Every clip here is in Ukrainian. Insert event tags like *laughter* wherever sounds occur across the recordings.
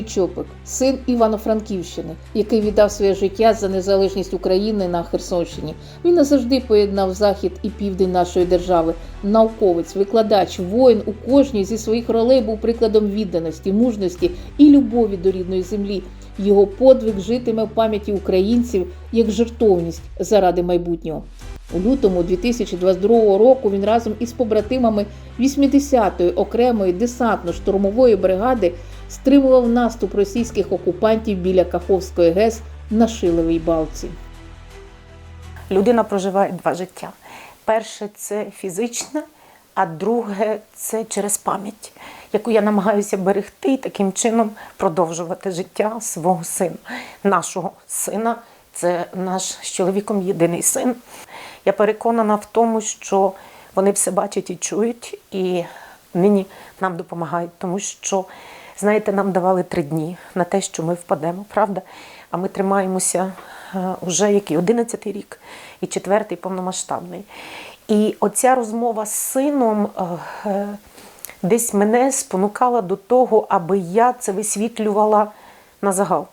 Юрій Чопик, син Івано-Франківщини, який віддав своє життя за незалежність України на Херсонщині. Він назавжди поєднав захід і південь нашої держави. Науковець, викладач, воїн у кожній зі своїх ролей був прикладом відданості, мужності і любові до рідної землі. Його подвиг житиме в пам'яті українців як жертовність заради майбутнього. У лютому 2022 року він разом із побратимами 80-ї окремої десантно-штурмової бригади стримував наступ російських окупантів біля Каховської ГЕС на Шиловій балці. Людина проживає два життя. Перше це фізичне, а друге це через пам'ять, яку я намагаюся берегти і таким чином продовжувати життя свого сина, нашого сина. Це наш з чоловіком єдиний син. Я переконана в тому, що вони все бачать і чують, і нині нам допомагають, тому що, знаєте, нам давали три дні на те, що ми впадемо, правда? А ми тримаємося е, уже який 11 рік і четвертий повномасштабний. І оця розмова з сином е, е, десь мене спонукала до того, аби я це висвітлювала на загал.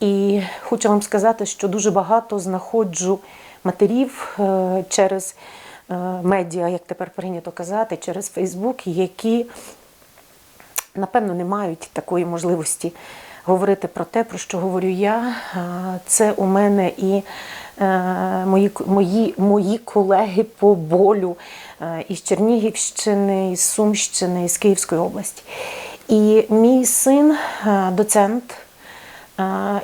І хочу вам сказати, що дуже багато знаходжу матерів е, через е, медіа, як тепер прийнято казати, через Фейсбук, які, напевно, не мають такої можливості говорити про те, про що говорю я. Це у мене і е, мої, мої, мої колеги по болю е, із Чернігівщини, із Сумщини, із Київської області. І мій син, е, доцент.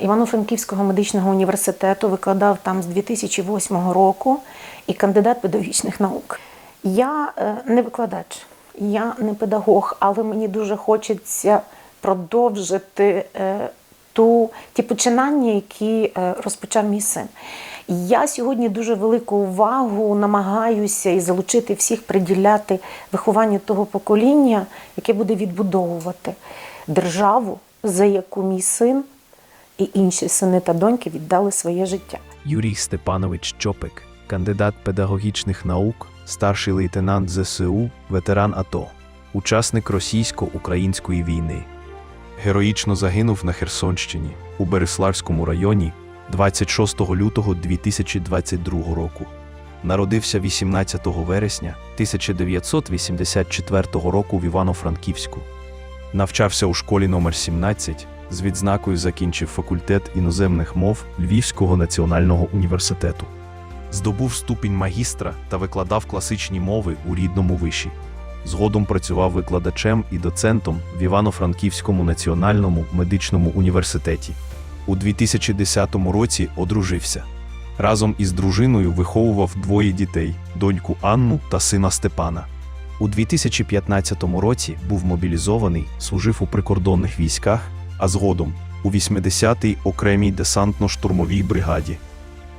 Івано-Франківського медичного університету, викладав там з 2008 року і кандидат педагогічних наук. Я не викладач, я не педагог, але мені дуже хочеться продовжити е, ту, ті починання, які е, розпочав мій син. Я сьогодні дуже велику увагу намагаюся і залучити всіх приділяти вихованню того покоління, яке буде відбудовувати державу, за яку мій син і інші сини та доньки віддали своє життя. Юрій Степанович Чопик, кандидат педагогічних наук, старший лейтенант ЗСУ, ветеран АТО, учасник російсько-української війни. Героїчно загинув на Херсонщині у Береславському районі 26 лютого 2022 року. Народився 18 вересня 1984 року в Івано-Франківську. Навчався у школі номер 17 з відзнакою закінчив факультет іноземних мов Львівського національного університету. Здобув ступінь магістра та викладав класичні мови у рідному виші. Згодом працював викладачем і доцентом в Івано-Франківському національному медичному університеті. У 2010 році одружився. Разом із дружиною виховував двоє дітей доньку Анну та сина Степана. У 2015 році був мобілізований, служив у прикордонних військах, а згодом у 80-й окремій десантно-штурмовій бригаді,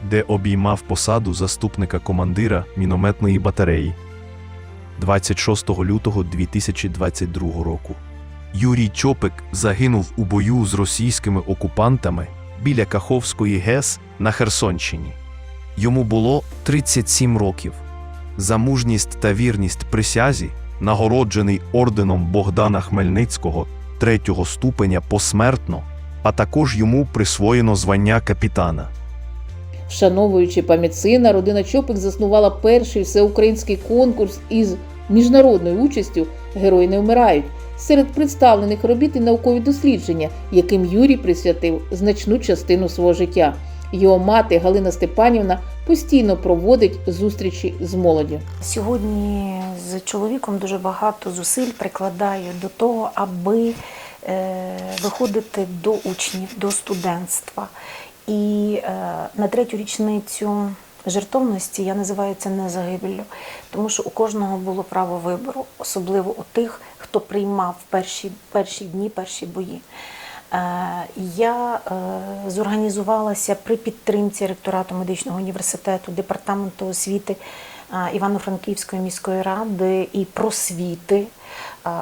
де обіймав посаду заступника командира мінометної батареї. 26 лютого 2022 року. Юрій Чопик загинув у бою з російськими окупантами біля Каховської ГЕС на Херсонщині. Йому було 37 років. За мужність та вірність присязі, нагороджений орденом Богдана Хмельницького третього ступеня посмертно, а також йому присвоєно звання капітана. Вшановуючи пам'ять сина, родина Чопик заснувала перший всеукраїнський конкурс із міжнародною участю Герої не вмирають серед представлених робіт і наукові дослідження, яким Юрій присвятив значну частину свого життя. Його мати Галина Степанівна постійно проводить зустрічі з молоддю. Сьогодні з чоловіком дуже багато зусиль прикладаю до того, аби е, виходити до учнів, до студентства. І е, на третю річницю жертовності я називаю це не загибеллю, тому що у кожного було право вибору, особливо у тих, хто приймав перші, перші дні, перші бої. Е, Я е, зорганізувалася при підтримці ректорату медичного університету, департаменту освіти е, Івано-Франківської міської ради і просвіти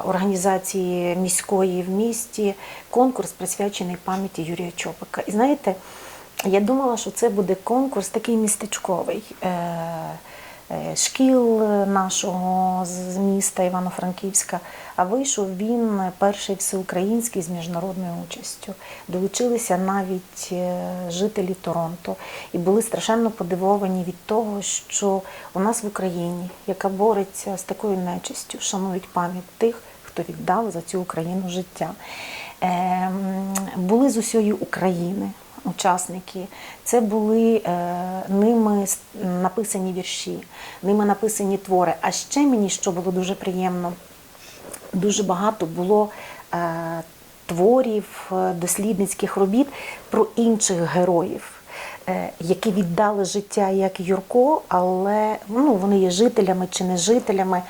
організації міської в місті. Конкурс присвячений пам'яті Юрія Чопика. І знаєте, я думала, що це буде конкурс такий містечковий. Е, е, шкіл нашого з з міста Івано-Франківська. А вийшов він перший всеукраїнський з міжнародною участю. Долучилися навіть е, жителі Торонто і були страшенно подивовані від того, що у нас в Україні, яка бореться з такою нечистю, шанують пам'ять тих, хто віддав за цю Україну життя. Ем, Були з усієї України учасники. Це були е, ними написані вірші, ними написані твори. А ще мені, що було дуже приємно, дуже багато було е, творів, е, дослідницьких робіт про інших героїв. Які віддали життя як Юрко, але ну, вони є жителями чи не жителями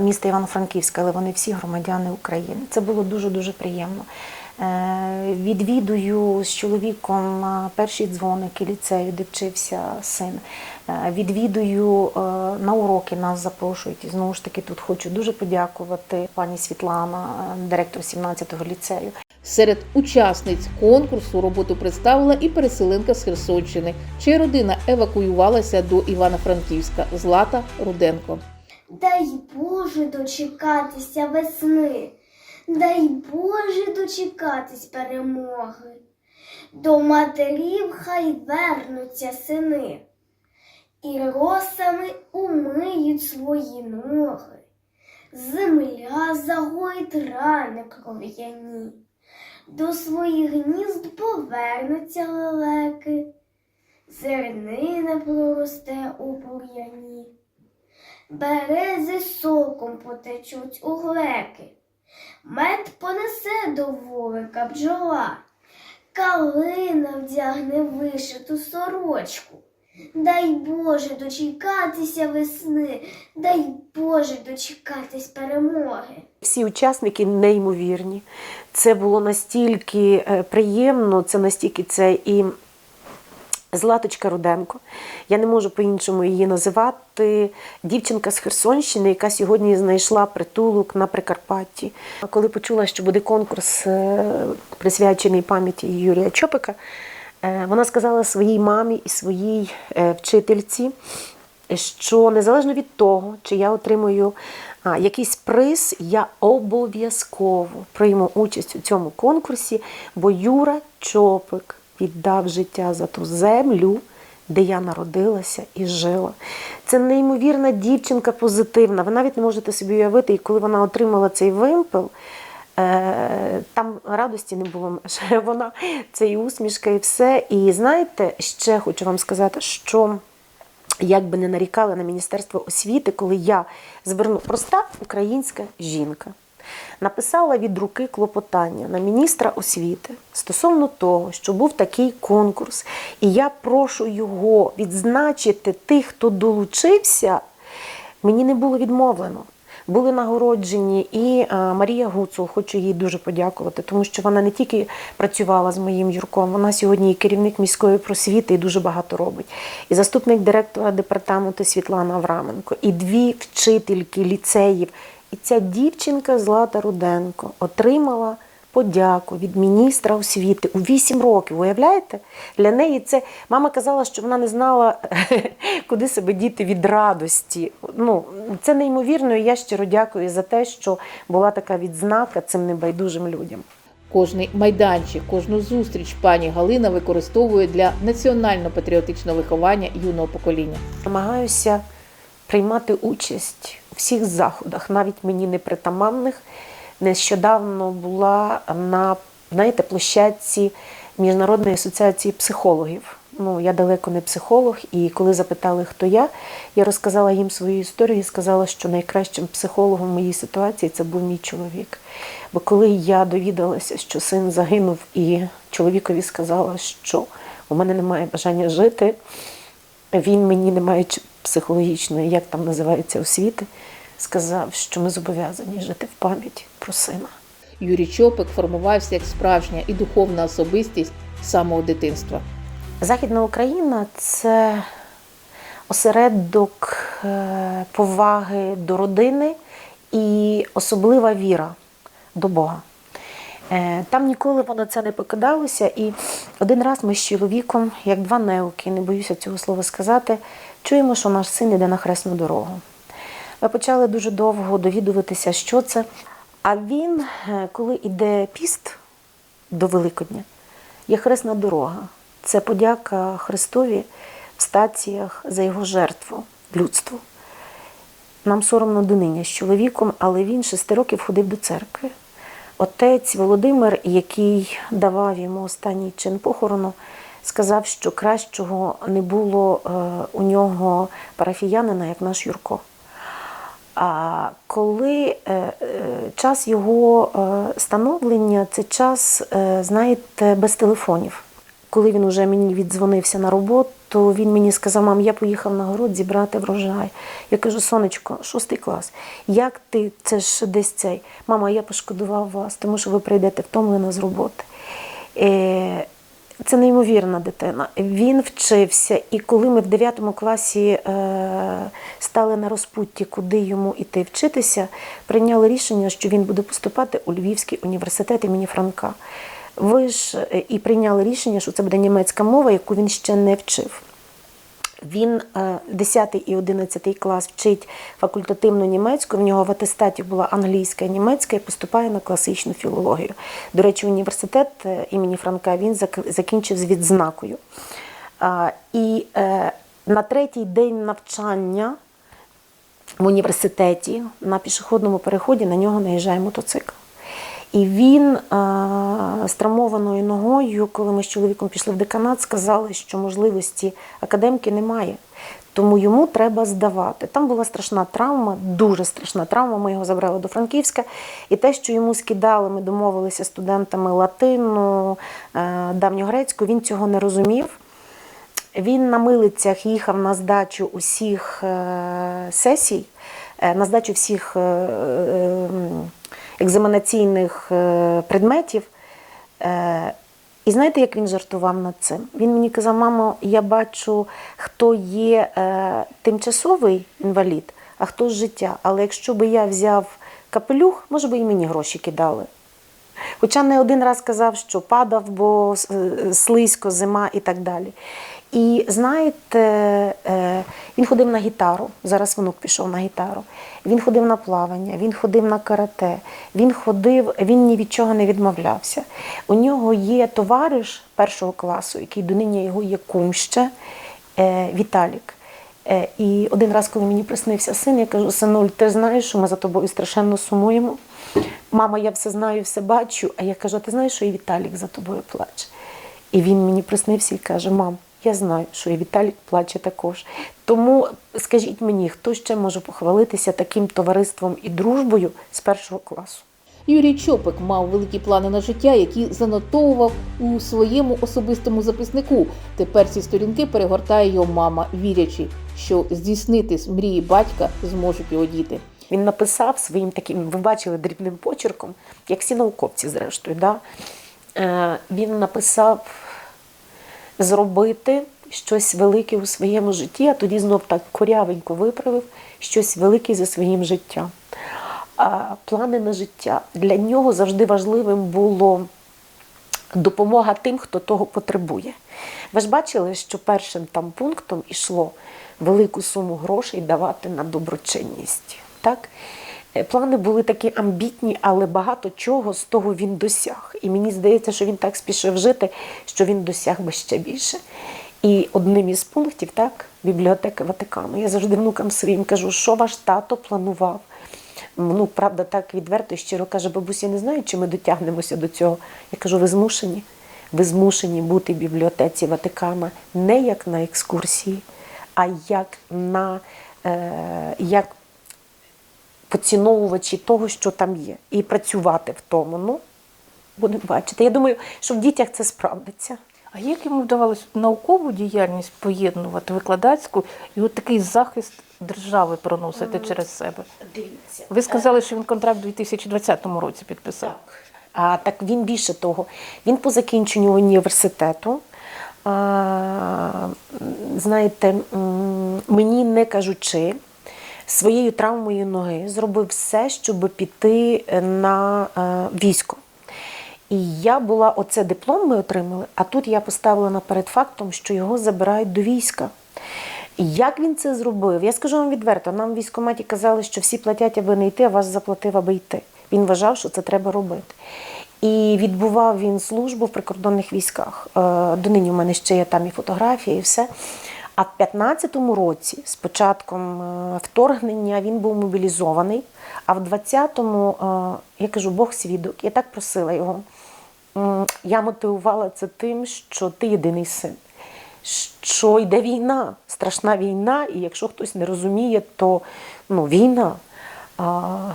міста Івано-Франківська, але вони всі громадяни України. Це було дуже дуже приємно. Е, Відвідую з чоловіком е, перші дзвоники ліцею, де вчився син. Е, Відвідую на уроки, нас запрошують. І знову ж таки тут хочу дуже подякувати пані Світлана, директор 17-го ліцею. Серед учасниць конкурсу роботу представила і переселенка з Херсонщини, чия родина евакуювалася до Івано-Франківська Злата Руденко. Дай Боже дочекатися весни, дай Боже дочекатись перемоги. До матерів хай вернуться сини, і росами умиють свої ноги. Земля загоїть рани кров'яні, до своїх гнізд повернуться лелеки, зернина проросте у бур'яні. Берези соком потечуть у глеки, мед понесе до вулика бджола, калина вдягне вишиту сорочку. Дай Боже дочекатися весни, дай Боже дочекатись перемоги. Всі учасники неймовірні. Це було настільки е, приємно, це настільки це і Златочка Руденко. Я не можу по-іншому її називати. Дівчинка з Херсонщини, яка сьогодні знайшла притулок на Прикарпатті. А Коли почула, що буде конкурс е, присвячений пам'яті Юрія Чопика, е, вона сказала своїй мамі і своїй е, вчительці, що незалежно від того, чи я отримую якийсь приз, я обов'язково прийму участь у цьому конкурсі, бо Юра Чопик віддав життя за ту землю, де я народилася і жила. Це неймовірна дівчинка позитивна. Ви навіть не можете собі уявити, і коли вона отримала цей вимпел. Е, Там радості не було *laughs* меж. Вона це і усмішка, і все. І знаєте, ще хочу вам сказати, що як би не нарікали на Міністерство освіти, коли я зверну проста українська жінка. Написала від руки клопотання на міністра освіти стосовно того, що був такий конкурс, і я прошу його відзначити тих, хто долучився. Мені не було відмовлено. Були нагороджені і е, Марія Гуцул, хочу їй дуже подякувати, тому що вона не тільки працювала з моїм Юрком, вона сьогодні і керівник міської просвіти і дуже багато робить. І заступник директора департаменту Світлана Авраменко, і дві вчительки ліцеїв. І ця дівчинка Злата Руденко отримала подяку від міністра освіти у 8 років. Уявляєте? Для неї це мама казала, що вона не знала, *laughs* куди себе діти від радості. Ну, це неймовірно, і я щиро дякую за те, що була така відзнака цим небайдужим людям. Кожний майданчик, кожну зустріч пані Галина використовує для національно-патріотичного виховання юного покоління. Намагаюся приймати участь всіх заходах, навіть мені непритаманних. Нещодавно була на знаєте, площадці Міжнародної асоціації психологів. Ну, я далеко не психолог, і коли запитали, хто я, я розказала їм свою історію і сказала, що найкращим психологом в моїй ситуації це був мій чоловік. Бо коли я довідалася, що син загинув, і чоловікові сказала, що у мене немає бажання жити, він мені, не маючи психологічної, як там називається освіти, сказав, що ми зобов'язані жити в пам'ять про сина. Юрій Чопик формувався як справжня і духовна особистість самого дитинства. Західна Україна це осередок е, поваги до родини і особлива віра до Бога. Е, Там ніколи воно це не покидалося. І один раз ми з чоловіком, як два неуки, не боюся цього слова сказати, чуємо, що наш син іде на хресну дорогу. Ми почали дуже довго довідуватися, що це. А він, е, коли йде піст до Великодня, є хресна дорога. Це подяка Христові в стаціях за його жертву людству. Нам соромно донині з чоловіком, але він шести років ходив до церкви. Отець Володимир, який давав йому останній чин похорону, сказав, що кращого не було е, у нього парафіянина, як наш Юрко. А коли е, е, час його становлення, це час, знаєте, без телефонів. Коли він уже мені віддзвонився на роботу, він мені сказав, мам, я поїхав на город зібрати врожай. Я кажу, сонечко, шостий клас, як ти це ж десь цей? Мама, я пошкодував вас, тому що ви прийдете втомлена з роботи. Е, це неймовірна дитина. Він вчився, і коли ми в 9 класі е, стали на розпутті, куди йому іти вчитися, прийняли рішення, що він буде поступати у Львівський університет імені Франка. Ви ж е, і прийняли рішення, що це буде німецька мова, яку він ще не вчив. Він е, 10 і 11 клас вчить факультативну німецьку. В нього в атестаті була англійська і німецька і поступає на класичну філологію. До речі, університет е, імені Франка він закінчив з відзнакою. І е, на третій день навчання в університеті на пішохідному переході на нього наїжджає мотоцикл. І він з травмованою ногою, коли ми з чоловіком пішли в деканат, сказали, що можливості академки немає. Тому йому треба здавати. Там була страшна травма, дуже страшна травма. Ми його забрали до Франківська. І те, що йому скидали, ми домовилися студентами латину, е, давньогрецьку, він цього не розумів. Він на милицях їхав на здачу усіх е, сесій, е, на здачу всіх е, е, екзаменаційних е, предметів. Е, І знаєте, як він жартував над цим? Він мені казав, мамо, я бачу, хто є е, тимчасовий інвалід, а хто з життя. Але якщо би я взяв капелюх, може би і мені гроші кидали. Хоча не один раз казав, що падав, бо слизько, зима і так далі. І знаєте, е, він ходив на гітару, зараз внук пішов на гітару. Він ходив на плавання, він ходив на карате, він ходив, він ні від чого не відмовлявся. У нього є товариш першого класу, який донині його є кум ще, е, Віталік. Е, І один раз, коли мені приснився син, я кажу: синуль, ти знаєш, що ми за тобою страшенно сумуємо. Мама, я все знаю, все бачу. А я кажу, ти знаєш, що і Віталік за тобою плаче. І він мені приснився і каже: Мам, я знаю, що і Віталік плаче також. Тому скажіть мені, хто ще може похвалитися таким товариством і дружбою з першого класу? Юрій Чопик мав великі плани на життя, які занотовував у своєму особистому записнику. Тепер ці сторінки перегортає його мама, вірячи, що здійснити мрії батька зможуть його діти. Він написав своїм таким, ви бачили, дрібним почерком, як всі науковці, зрештою. Да? Е, він написав зробити щось велике у своєму житті, а тоді знов так корявенько виправив щось велике за своїм життям. Плани на життя для нього завжди важливим було допомога тим, хто того потребує. Ви ж бачили, що першим там пунктом йшло велику суму грошей давати на доброчинність. Так? Е, Плани були такі амбітні, але багато чого з того він досяг. І мені здається, що він так спішив жити, що він досяг би ще більше. І одним із пунктів, так, бібліотека Ватикану. Я завжди внукам своїм кажу, що ваш тато планував. Ну, правда, так відверто і щиро каже, бабуся, я не знаю, чи ми дотягнемося до цього. Я кажу, ви змушені. Ви змушені бути в бібліотеці Ватикана не як на екскурсії, а як на е, як поціновувачі того, що там є, і працювати в тому. Ну, будемо бачити. Я думаю, що в дітях це справдиться. А як йому вдавалося наукову діяльність поєднувати викладацьку і от такий захист держави проносити через себе? Дивіться. Ви сказали, що він контракт у 2020 році підписав. А так він більше того, він по закінченню університету, а, знаєте, мені не кажучи, своєю травмою ноги зробив все, щоб піти на е, військо. І я була, оце диплом ми отримали, а тут я поставлена перед фактом, що його забирають до війська. Як він це зробив? Я скажу вам відверто, нам в військкоматі казали, що всі платять, аби не йти, а вас заплатив, аби йти. Він вважав, що це треба робити. І відбував він службу в прикордонних військах. Е, Донині в мене ще є там і фотографії, і все. А в 15-му році, з початком е, вторгнення, він був мобілізований. А в 20-му, е, я кажу, Бог свідок, я так просила його. Я мотивувала це тим, що ти єдиний син, що йде війна, страшна війна, і якщо хтось не розуміє, то ну, війна.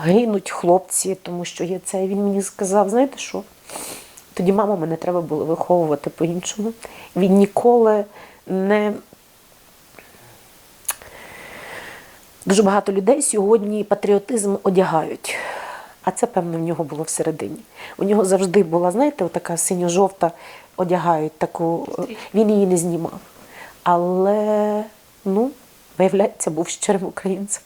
Гинуть хлопці, тому що є це. І він мені сказав, знаєте що? Тоді маму мене треба було виховувати по-іншому. Він ніколи не. Дуже багато людей сьогодні патріотизм одягають. А це, певно, в нього було всередині. У нього завжди була, знаєте, така синьо-жовта одягають таку. Він її не знімав. Але, ну, виявляється, був щирим українцем.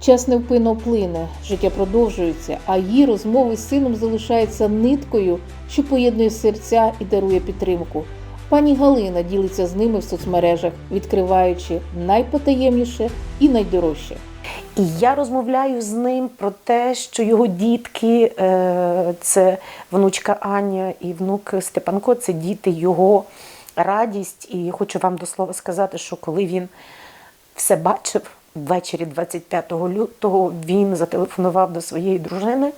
Час невпинно плине, життя продовжується, а її розмови з сином залишаються ниткою, що поєднує серця і дарує підтримку. Пані Галина ділиться з ними в соцмережах, відкриваючи найпотаємніше і найдорожче. І я розмовляю з ним про те, що його дітки, е, це внучка Аня і внук Степанко, це діти, його радість. І хочу вам до слова сказати, що коли він все бачив ввечері 25 лютого, він зателефонував до своєї дружини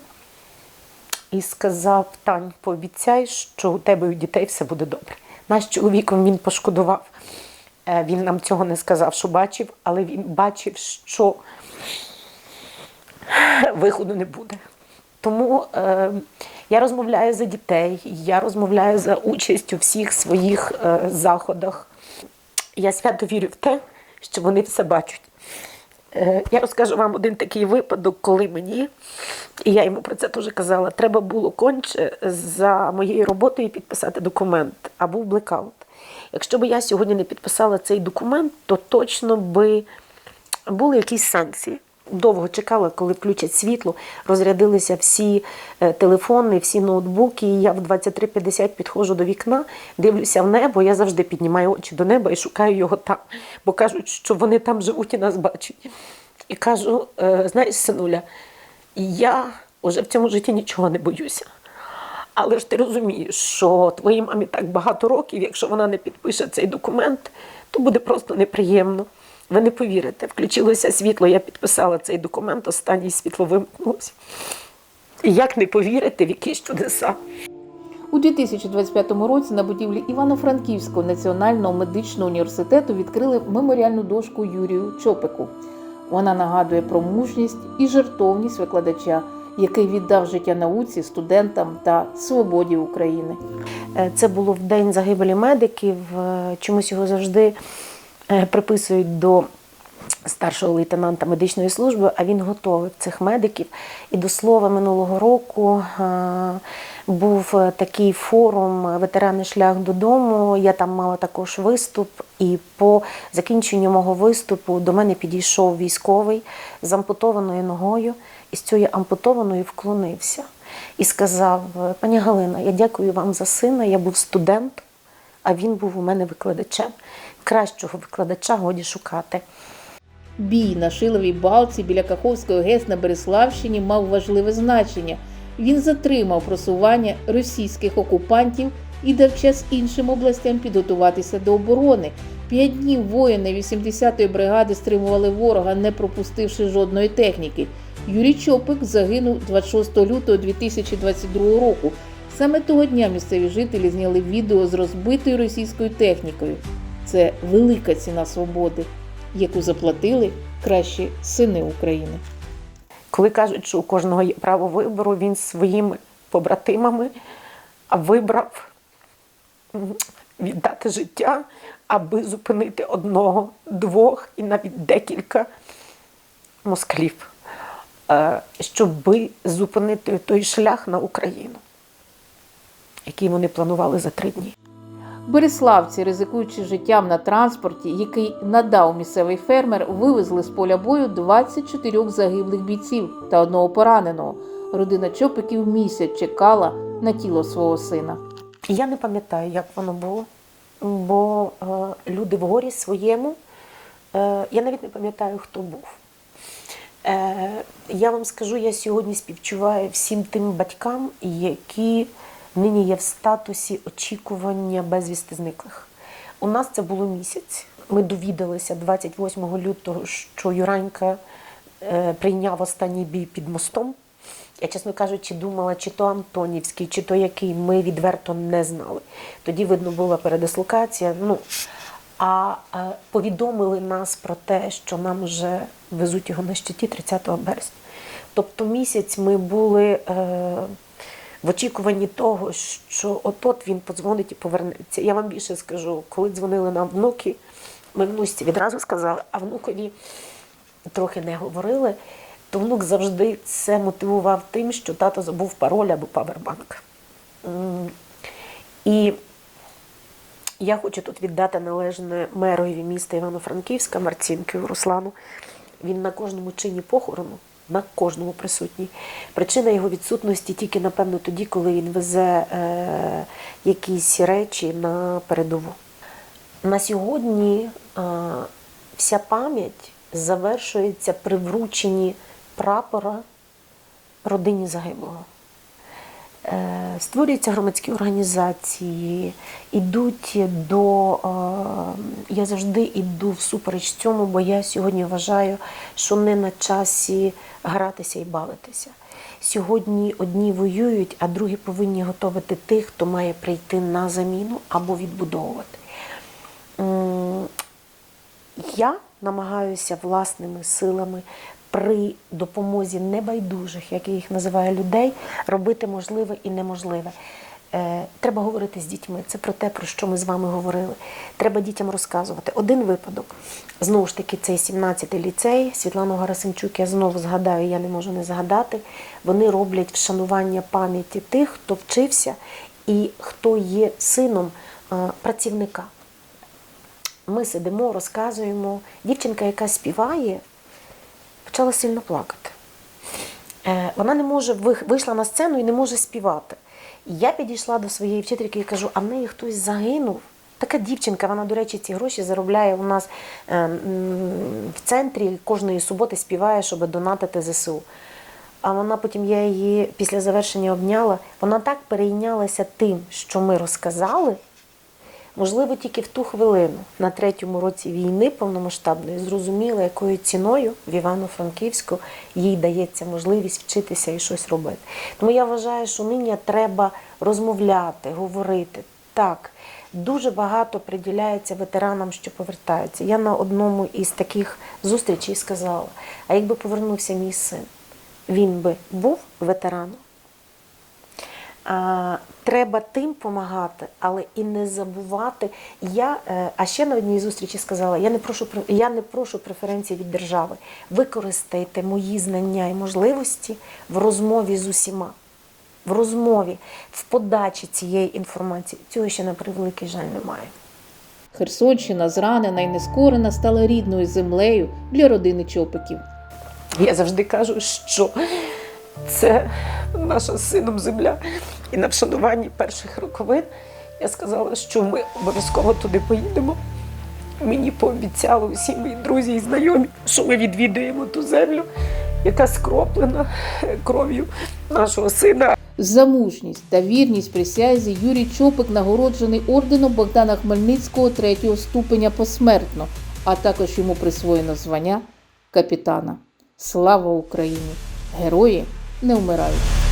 і сказав: Тань, пообіцяй, що у тебе і у дітей все буде добре. Наш чоловіком він пошкодував. Е, Він нам цього не сказав, що бачив, але він бачив, що виходу не буде. Тому е, я розмовляю за дітей, я розмовляю за участь у всіх своїх е, заходах. Я свято вірю в те, що вони все бачать. Е, я розкажу вам один такий випадок, коли мені, і я йому про це теж казала, треба було конче за моєю роботою підписати документ, а був блекаут. Якщо б я сьогодні не підписала цей документ, то точно би були якісь санкції. Довго чекала, коли включать світло, розрядилися всі е, телефони, всі ноутбуки. І я в 23.50 підходжу до вікна, дивлюся в небо. Я завжди піднімаю очі до неба і шукаю його там, бо кажуть, що вони там живуть і нас бачать. І кажу: «Е, знаєш, синуля, я вже в цьому житті нічого не боюся. Але ж ти розумієш, що твоїй мамі так багато років, якщо вона не підпише цей документ, то буде просто неприємно. Ви не повірите, включилося світло, я підписала цей документ, останній світло вимкнулося. І як не повірити, в якісь чудеса. У 2025 році на будівлі Івано-Франківського національного медичного університету відкрили меморіальну дошку Юрію Чопику. Вона нагадує про мужність і жертовність викладача, який віддав життя науці, студентам та свободі України. Е, Це було в день загибелі медиків. Е, Чомусь його завжди приписують до старшого лейтенанта медичної служби, а він готовив цих медиків. І до слова, минулого року е, був е, такий форум Ветерани шлях додому. Я там мала також виступ, і по закінченню мого виступу до мене підійшов військовий з ампутованою ногою, і з цією ампутованою вклонився і сказав: Пані Галина, я дякую вам за сина. Я був студентом, а він був у мене викладачем. Кращого викладача годі шукати. Бій на Шиловій балці біля Каховської ГЕС на Береславщині мав важливе значення. Він затримав просування російських окупантів і дав час іншим областям підготуватися до оборони. П'ять днів воїни 80-ї бригади стримували ворога, не пропустивши жодної техніки. Юрій Чопик загинув 26 лютого 2022 року. Саме того дня місцеві жителі зняли відео з розбитою російською технікою. Це велика ціна свободи, яку заплатили кращі сини України. Коли кажуть, що у кожного є право вибору, він своїми побратимами вибрав віддати життя, аби зупинити одного, двох і навіть декілька москалів, е, щоб зупинити той шлях на Україну, який вони планували за три дні. Береславці, ризикуючи життям на транспорті, який надав місцевий фермер, вивезли з поля бою 24 загиблих бійців та одного пораненого. родина Чопиків місяць чекала на тіло свого сина. Я не пам'ятаю, як воно було, бо е, люди в горі своєму, е, я навіть не пам'ятаю, хто був. Е, я вам скажу, я сьогодні співчуваю всім тим батькам, які нині є в статусі очікування безвісти зниклих. У нас це було місяць. Ми довідалися 28 лютого, що Юранька е, прийняв останній бій під мостом. Я, чесно кажучи, думала, чи то Антонівський, чи то який, ми відверто не знали. Тоді, видно, була передислокація. Ну, а е, повідомили нас про те, що нам вже везуть його на щиті 30 березня. Тобто місяць ми були е, в очікуванні того, що от-от він подзвонить і повернеться. Я вам більше скажу, коли дзвонили нам внуки, ми внучці відразу сказали, а внукові трохи не говорили, то внук завжди це мотивував тим, що тато забув пароль або павербанк. І я хочу тут віддати належне мерові міста Івано-Франківська Марцінкію Руслану. Він на кожному чині похорону, на кожному присутній. Причина його відсутності тільки, напевно, тоді, коли він везе е, якісь речі на передову. На сьогодні е, вся пам'ять завершується при врученні прапора родині загиблого. Е, Створюються громадські організації, ідуть до. е, Я завжди йду всупереч цьому, бо я сьогодні вважаю, що не на часі гратися і бавитися. Сьогодні одні воюють, а другі повинні готувати тих, хто має прийти на заміну або відбудовувати. Я намагаюся власними силами при допомозі небайдужих, як я їх називаю, людей, робити можливе і неможливе. Е, треба говорити з дітьми. Це про те, про що ми з вами говорили. Треба дітям розказувати. Один випадок. Знову ж таки, цей 17-й ліцей, Світлану Гарасимчук, я знову згадаю, я не можу не згадати. Вони роблять вшанування пам'яті тих, хто вчився і хто є сином е, працівника. Ми сидимо, розказуємо. Дівчинка, яка співає, почала сильно плакати. Е, Вона не може вийшла на сцену і не може співати. І я підійшла до своєї вчительки і кажу: а в неї хтось загинув. Така дівчинка, вона, до речі, ці гроші заробляє у нас е, в центрі кожної суботи співає, щоб донатити ЗСУ. А вона потім я її після завершення обняла. Вона так перейнялася тим, що ми розказали. Можливо, тільки в ту хвилину на третьому році війни повномасштабної зрозуміла, якою ціною в Івано-Франківську їй дається можливість вчитися і щось робити. Тому я вважаю, що нині треба розмовляти, говорити. Так, дуже багато приділяється ветеранам, що повертаються. Я на одному із таких зустрічей сказала: а якби повернувся мій син, він би був ветераном. Треба тим допомагати, але і не забувати. Я, е, а ще на одній зустрічі сказала: я не прошу я не прошу преференцій від держави. Використайте мої знання і можливості в розмові з усіма. В розмові, в подачі цієї інформації. Цього ще на превеликий жаль немає. Херсонщина, зранена і нескорена, стала рідною землею для родини Чопиків. Я завжди кажу, що це наша з сином земля. І на вшануванні перших роковин я сказала, що ми обов'язково туди поїдемо. Мені пообіцяли усі мої друзі і знайомі, що ми відвідуємо ту землю, яка скроплена кров'ю нашого сина. За мужність та вірність присязі Юрій Чопик нагороджений орденом Богдана Хмельницького третього ступеня посмертно, а також йому присвоєно звання капітана. Слава Україні! Герої не вмирають!